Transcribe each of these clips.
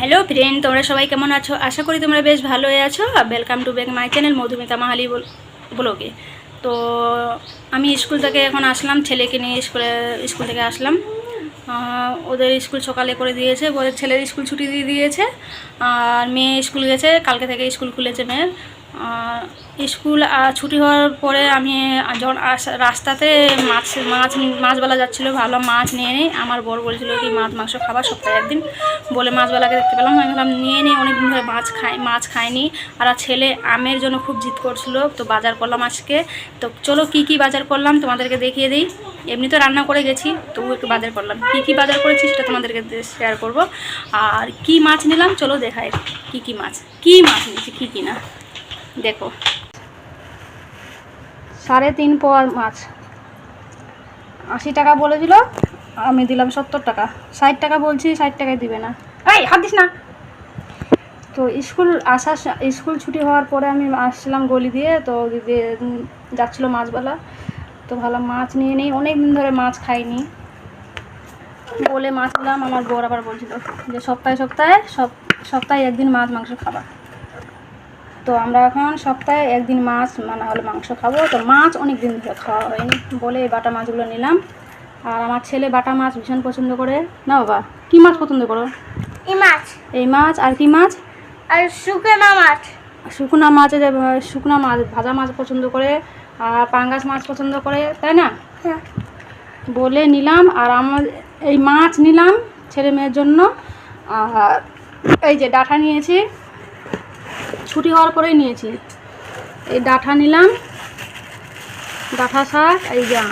Hello friend, তোমরা সবাই কেমন আছো? আশা করি তোমরা বেশ ভালোই আছো। Welcome to back my channel Madhumita Mahali ব্লগে। তো আমি স্কুল থেকে এখন আসলাম, ছেলেকে নিয়ে স্কুলে, স্কুল থেকে আসলাম। ওদের স্কুল সকালে করে দিয়েছে, ওদের ছেলের স্কুল ছুটি দিয়ে দিয়েছে। আর মেয়ে স্কুল গেছে, কালকে থেকে স্কুল খুলেছে মেয়ের। স্কুল ছুটি হওয়ার পরে আমি যখন রাস্তাতে মাছ মাছ মাছবেলা যাচ্ছিল, ভাবলাম মাছ নিয়ে নিই। আমার বর বলছিল কি, মাছ, মাংস খাবার সপ্তাহে একদিন। বলে মাছবেলাকে দেখতে পেলাম। আমি ভাবলাম, নিয়ে নিই, অনেকদিন ধরে মাছ খাই, মাছ খাইনি। আর ছেলে আমের জন্য খুব জিদ করছিল। তো বাজার করলাম আজকে। তো চলো, কি কি বাজার করলাম তোমাদেরকে দেখিয়ে দিই। এমনি তো রান্না করে গেছি তবু একটু বাজার করলাম। কি কি বাজার করেছি সেটা তোমাদেরকে শেয়ার করব। আর কি মাছ নিলাম, চলো দেখাই কি কি মাছ কি মাছ নিয়েছি, কী, কি না। দেখো। সাড়ে তিন পোয়া মাছ। আশি টাকা বলেছিল আমি দিলাম সত্তর টাকা। ষাট টাকা বলছি, ষাট টাকায় দিবে না। এই, হাত দিস না। তো স্কুল আসার স্কুল ছুটি হওয়ার পরে আমি আসছিলাম গলি দিয়ে, তো দিদি যাচ্ছিল মাছবেলা তো ভালো মাছ নিয়ে নেই অনেক দিন ধরে মাছ খাইনি। বলে মাছ দিলাম, আমার বর আবার বলছিল যে সপ্তাহে সপ্তাহে সব সপ্তাহে একদিন মাছ, মাংস খাবা। তো আমরা এখন সপ্তাহে একদিন মাছ মানে হলে মাংস খাব। তো মাছ অনেক দিন ধরে খাওয়া হয়নি বলে এই বাটা মাছগুলো নিলাম। আর আমার ছেলে বাটা মাছ ভীষণ পছন্দ করে। না বাবা কী মাছ পছন্দ করো? এই মাছ। এই মাছ আর কি মাছ? আর শুকনা মাছ। শুকনা মাছ যে শুকনা মাছ ভাজা মাছ পছন্দ করে আর পাঙ্গাস মাছ পছন্দ করে তাই না? হ্যাঁ। বলে নিলাম আর আমার এই মাছ নিলাম ছেলে মেয়ের জন্য। আর এই যে ডাটা নিয়েছি। ছুটি হওয়ার পরেই নিয়েছি। এই ডাঁটা নিলাম ডাঁটা শাক, এই আ-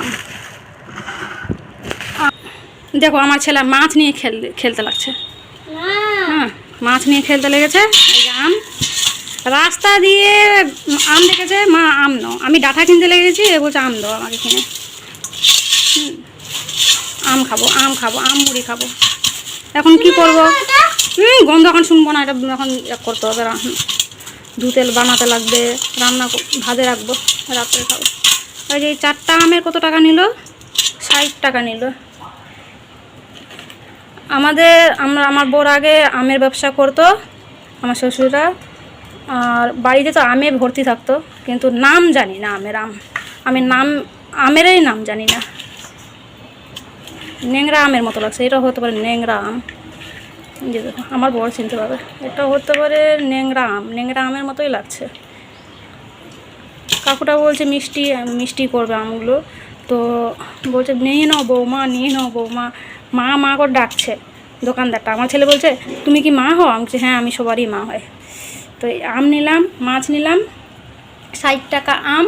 দেখো, আমার ছেলে মাছ নিয়ে খেল খেলতে লাগছে। হ্যাঁ মাছ নিয়ে খেলতে লেগেছে, এই যে আম। রাস্তা দিয়ে আম দেখেছে? মা, আম নাও। আমি ডাঁটা কিনতে লেগেছি, এ বলছে, আম দাও আমাকে কিনে। আম খাব আম খাব, আম, মুড়ি খাব। এখন কি করব? হুম, গন্ধ এখন শুনব না, এটা এখন ইয়ে করতে হবে রা- দু তেল বানাতে লাগবে, রান্না ভাজে রাখব, রাত্রে খাব। যে এই চারটা আমের কত টাকা নিল? ষাট টাকা নিল। আমাদের, আমরা, আমার বোর আগে আমের ব্যবসা করতো, আমার শ্বশুরা আর বাড়িতে তো আমে ভর্তি থাকতো, কিন্তু নাম জানি না আমের আম। আমি নাম, আমেরই নাম জানি না। নেংরা আমের মতো লাগছে, এটা হতে পারে নেংরা আম। যে আমার বড় চিনতে পারবে। এটা হতে পারে ন্যাংরা আম। ন্যাংরা আমের মতোই লাগছে। কাকুটা বলছে মিষ্টি মিষ্টি করবে আমগুলো। তো বলছে নিয়ে নাও বৌমা নিয়ে নাও বৌমা। মা মা করে ডাকছে দোকানদারটা। আমার ছেলে বলছে তুমি কি মা হও? আমি হ্যাঁ আমি সবারই মা হয়। তো আম নিলাম মাছ নিলাম ষাট টাকা আম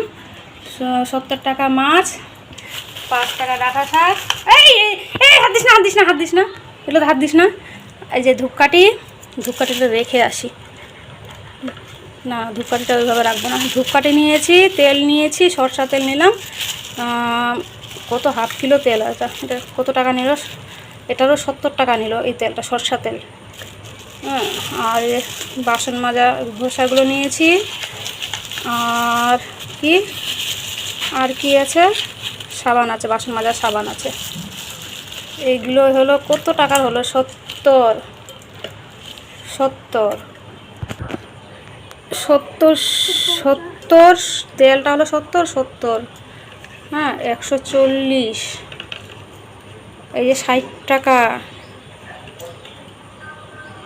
সত্তর টাকা মাছ পাঁচ টাকা ডাটা শাক। এই, এই হাত দিস না হাত দিস না হাত দিস না। এগুলো হাত দিস না। এই যে ধূপকাঠি, ধূপকাঠিটা রেখে আসি। না, ধূপকাঠিটা ওইভাবে রাখব না। ধূপকাঠি নিয়েছি, তেল নিয়েছি সরষা তেল নিলাম। কত হাফ কিলো তেল এটা? এটা কত টাকা নিল? এটারও সত্তর টাকা নিল এই তেলটা সরষা তেল। আর বাসন মাজা, ঘষাগুলো নিয়েছি। আর কি? আর কি আছে? সাবান আছে, বাসন মাজার সাবান আছে। এইগুলো হলো, কত টাকার হলো? সত্তর সত্তর। সত্তর। সত্তর সত্তর, তেলটা হলো সত্তর সত্তর। হ্যাঁ একশো চল্লিশ। এই যে ষাট টাকা।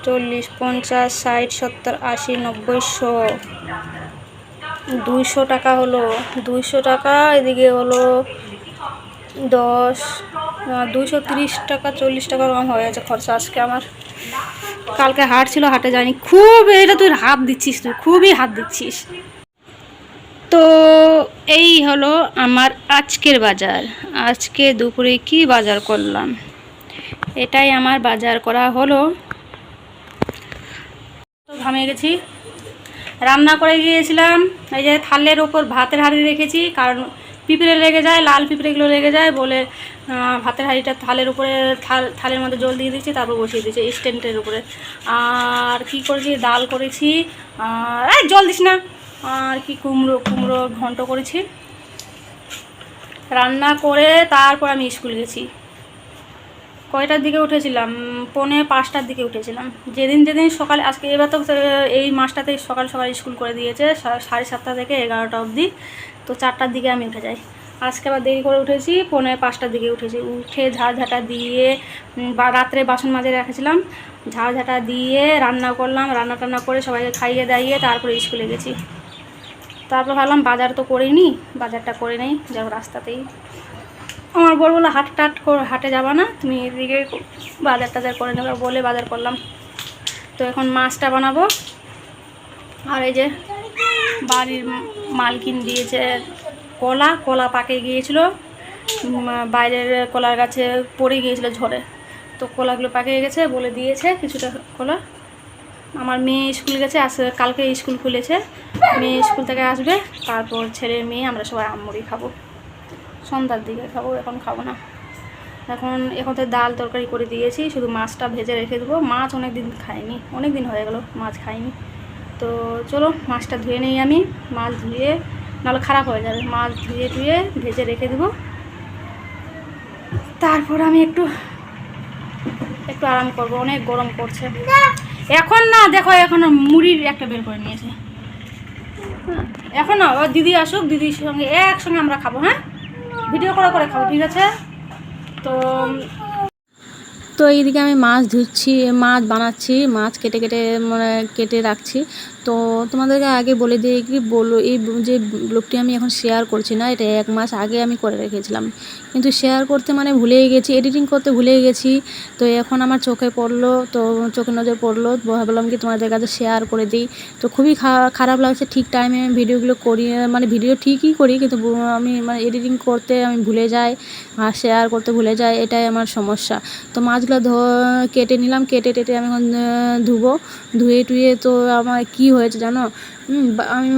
চল্লিশ, পঞ্চাশ, ষাট, সত্তর, আশি নব্বইশো দুইশো টাকা হলো। দুইশো টাকা, এদিকে হলো দশ দুইশো তিরিশ টাকা, চল্লিশ টাকা রকম হয়ে গেছে খরচা। আজকে আমার, কালকে হাট ছিল, হাটে যায়নি খুব এটা তুই হাত দিচ্ছিস তুই, খুবই হাত দিচ্ছিস। তো এই হলো আমার আজকের বাজার। আজকে দুপুরে কি বাজার করলাম? এটাই আমার বাজার করা হলো। তো ঘামে গেছি। রান্না করে গিয়েছিলাম, এই যে থালের ওপর ভাতের হাঁড়ি রেখেছি, কারণ পিঁপড়ে লেগে যায়, লাল পিঁপড়েগুলো লেগে যায়, বলে ভাতের হাঁড়িটা থালের উপরে, থাল, থালের মধ্যে জল দিয়ে দিচ্ছি, তারপর বসিয়ে দিচ্ছি স্ট্যান্ডের উপরে। আর কি করেছি? ডাল করেছি। আর জল দিস না। আর কি কুমড়ো কুমড়ো ঘন্ট করেছি। রান্না করে তারপর আমি স্কুল গেছি। কয়টার দিকে উঠেছিলাম? পৌনে পাঁচটার দিকে উঠেছিলাম। যেদিন যেদিন সকালে, আজকে এবার তো এই মাসটাতেই সকাল সকাল স্কুল করে দিয়েছে সাড়ে সাতটা থেকে এগারোটা অবধি। তো চারটার দিকে আমি উঠে যাই। আজকে আবার দেরি করে উঠেছি, পৌনে পাঁচটার দিকে উঠেছি। উঠে ঝাড় ঝাঁটা দিয়ে বা, রাত্রে বাসন মাজে রেখেছিলাম। ঝাড় ঝাঁটা দিয়ে রান্না করলাম। রান্না টান্না করে সবাইকে খাইয়ে দাইয়ে তারপরে স্কুলে গেছি। তারপর ভাবলাম বাজার তো করিনি, বাজারটা করে নেই। যাব রাস্তাতেই আমার বর বলল, হাট টাট হাটে যাবা না, তুমি এদিকে বাজার টাজার করে নেবে। বলে বাজার করলাম। তো এখন মাছটা বানাবো। আর এই যে বাড়ির মালকিন দিয়েছে কলা কলা পাকে গিয়েছিল বাইরের কলার গাছে পড়ে গিয়েছিল ঝড়ে। তো কলাগুলো পাকে গেছে বলে দিয়েছে কিছুটা কলা। আমার মেয়ে স্কুল গেছে, আস, কালকে স্কুল খুলেছে। মেয়ে স্কুল থেকে আসবে, তারপর ছেলে মেয়ে, আমরা সবাই আমমুড়ি খাব। সন্ধ্যার দিকে খাব এখন খাব না। এখন এখন তো ডাল তরকারি করে দিয়েছি শুধু মাছটা ভেজে রেখে দেবো। মাছ অনেক দিন খাইনি অনেক দিন হয়ে গেল মাছ খাইনি। তো চলো মাছটা ধুয়ে নিই আমি মাছ ধুয়ে নাহলে খারাপ হয়ে যাবে। মাছ ধুয়ে ধুয়ে ভেজে রেখে দেবো। তারপর আমি একটু একটু আরাম করব অনেক গরম পড়ছে। এখন না দেখো এখন মুড়ির একটা বের করে নিয়েছে। হ্যাঁ, এখন দিদি আসুক দিদির সঙ্গে একসঙ্গে আমরা খাব হ্যাঁ? ভিডিও করে করে খাব ঠিক আছে? তো তো এইদিকে আমি মাছ ধুচ্ছি, মাছ বানাচ্ছি, মাছ কেটে কেটে মানে কেটে রাখছি। তো তোমাদেরকে আগে বলে দিয়ে কি, বলো এই যে ব্লগটি আমি এখন শেয়ার করছি না, এটা এক মাস আগে আমি করে রেখেছিলাম। কিন্তু শেয়ার করতে মানে ভুলেই গেছি এডিটিং করতে ভুলেই গেছি। তো এখন আমার চোখে পড়ল, তো চোখে নজর পড়ল ভাবলাম কি তোমাদের কাছে শেয়ার করে দিই। তো খুবই খারাপ লাগছে, ঠিক টাইমে আমি ভিডিওগুলো করি মানে ভিডিও ঠিকই করি, কিন্তু আমি মানে এডিটিং করতে আমি ভুলে যাই, আর শেয়ার করতে ভুলে যাই, এটাই আমার সমস্যা। তো মাছগুলো কেটে নিলাম কেটে টেটে আমি এখন ধুবো। ধুয়ে টুয়ে তো আমার কি হয়েছে জানো? আমি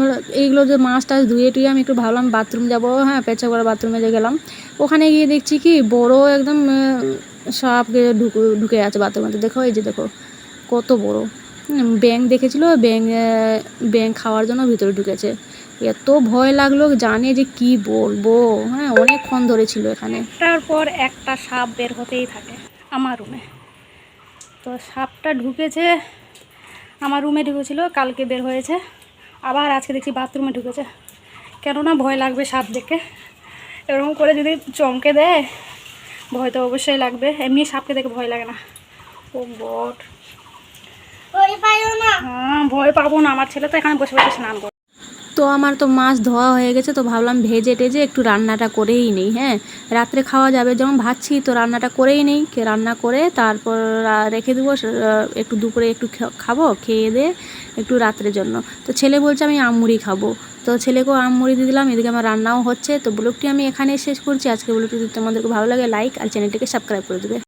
এইগুলো যে মাছ টাছ ধুয়ে টুয়ে আমি একটু ভাবলাম বাথরুম যাব। হ্যাঁ পেঁচা করে বাথরুমে যে গেলাম। ওখানে গিয়ে দেখছি কি বড় একদম সাপ ঢুকে ঢুকে আছে বাথরুমে দেখো এই যে দেখো কত বড়। ব্যাঙ দেখেছিল ব্যাঙ আহ, খাওয়ার জন্য ভিতরে ঢুকেছে। এত ভয় লাগল জানে যে কি বলব। হ্যাঁ অনেকক্ষণ ধরে ছিল এখানে। একটার পর একটা সাপ বের হতেই থাকে। আমার রুমে। তো সাপটা ঢুকেছে আমার রুমে ঢুকেছিল কালকে বের হয়েছে। আবার আজকে দেখছি বাথরুমে ঢুকেছে। কেননা ভয় লাগবে সাপ দেখে। এরকম করে যদি চমকে দেয় ভয় তো অবশ্যই লাগবে। এমনি সাপকে দেখে ভয় লাগে না। ও বট। না। হ্যাঁ ভয় পাবো না। আমার ছেলে তো এখানে বসে বসে স্নান করে তো আমার তো মাছ ধোয়া হয়ে গেছে, তো ভাবলাম ভেজে টেজে একটু রান্নাটা করেই নেই হ্যাঁ। রাত্রে খাওয়া যাবে যখন ভাবছি তো রান্নাটা করেই নেই, কে রান্না করে তারপর রেখে দেবো একটু দুপুরে একটু খাব, খেয়ে দিয়ে একটু রাত্রের জন্য। তো ছেলে বলছে আমি আমমুড়ি খাব, তো ছেলেকেও আমমুড়ি দিয়ে দিলাম, এদিকে আমার রান্নাও হচ্ছে, তো ব্লগটি আমি এখানে শেষ করছি আজকে ব্লগটি যদি তোমাদেরকে ভালো লাগে লাইক আর চ্যানেলটিকে সাবস্ক্রাইব করে দেবে।